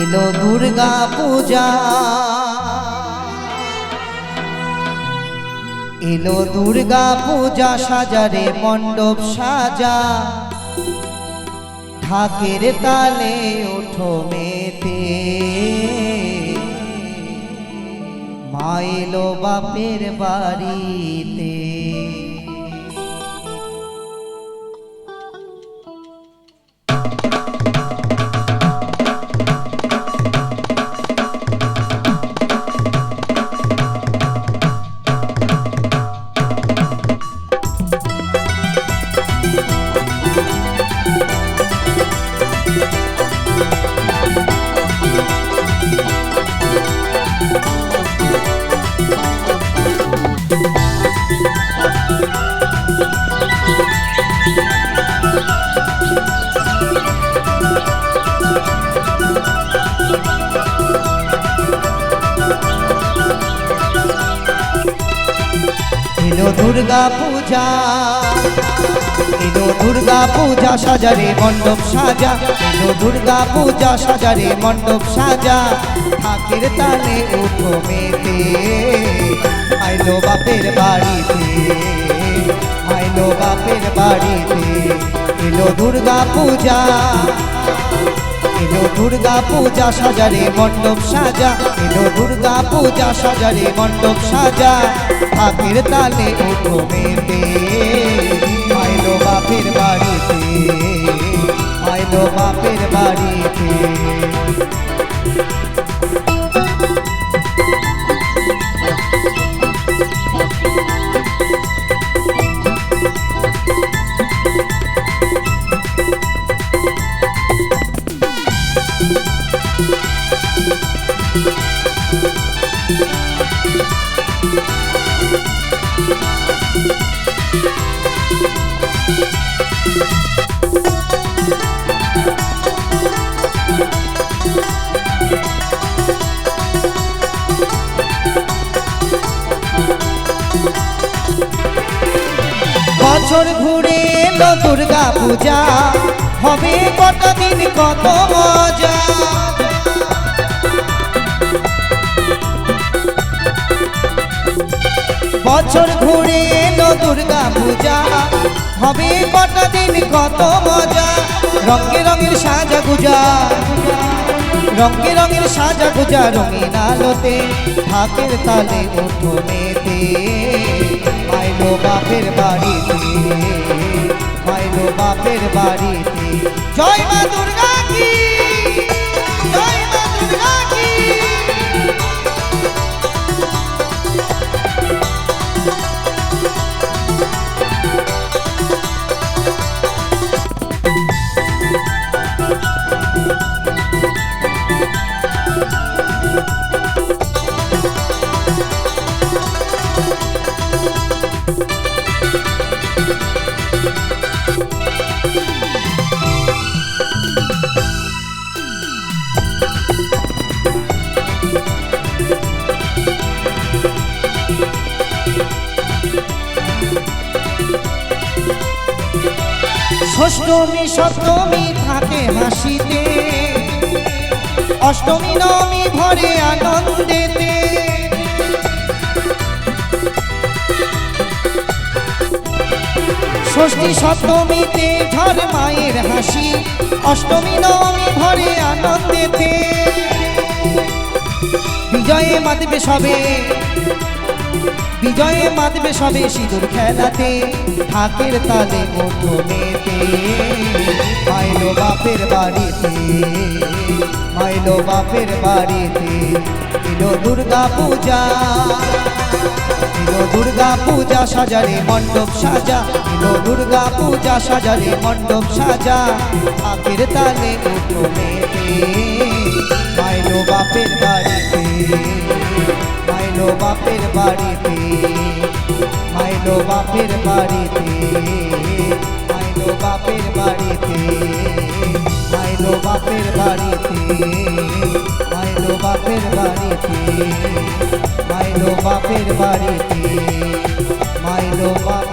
এলো দুর্গা পূজা। এলো দুর্গা পূজা সাজারে মণ্ডপ সাজা। ঢাকের তালে ওঠো মেতে। মা এলো বাপের বাড়িতে। এলো দুর্গা পূজা এলো দুর্গা পূজা, সাজারে মণ্ডপ সাজা এলো দুর্গা পূজা, সাজারে মণ্ডপ সাজা। ঠাকের তালে উঠো মেতে আইলো বাপের বাড়িতে আইলো বাপের বাড়িতে এলো দুর্গা পূজা। এলো দুর্গা পূজা সাজারে মণ্ডপ সাজা। এলো দুর্গা পূজা সাজারে মণ্ডপ সাজা। ঠাকের তালে উঠো মেতে আইলো বাপের বাড়িতে আইলো বাপের বাড়িতে। বছর ঘুরে এলো দুর্গা পূজা হবে কত দিন কত মজা। বছর ঘুরে এলো দুর্গা পূজা। হবে কত দিন কত মজা। রঙে রঙের সাজা গুজা। রঙে রঙের সাজা গুজা রঙিন আলোতে। ঢাকের তালে ওঠো মেতে মাইলো বাপের বাড়িতে। মাইলো বাপের বাড়িতে। জয় মা দুর্গা। ষষ্ঠমী, সপ্তমী থাকে হাসিতে অষ্টমী, নবমী ভরে আনন্দেতে। ষষ্ঠী, সপ্তমীতে ঝড় মায়ের হাসি। অষ্টমী, নবমী ভরে আনন্দেতে। বিজয়ে মাতবে সবে বিজয়ে মাতবে সবে সিঁদুর খেলাতে ঢাকের তালে ওঠো মেতে মাইলো বাপের বাড়িতে, মাইলো বাপের বাড়িতে এলো দুর্গা পূজা। এলো দুর্গা পূজা সাজারে মণ্ডপ সাজা এলো দুর্গা পূজা সাজারে মণ্ডপ সাজা ঢাকের তালে ওঠো মেতে মাইলো বাপের বাড়িতে মাইলো বাপের বাড়িতে, মাইলো বাপের বাড়িতে, মাইলো বাপের বাড়িতে, মাইলো বাপের বাড়িতে, মাইলো বাপের বাড়িতে, মাইলো বাপের বাড়িতে, মাইলো বাড়ি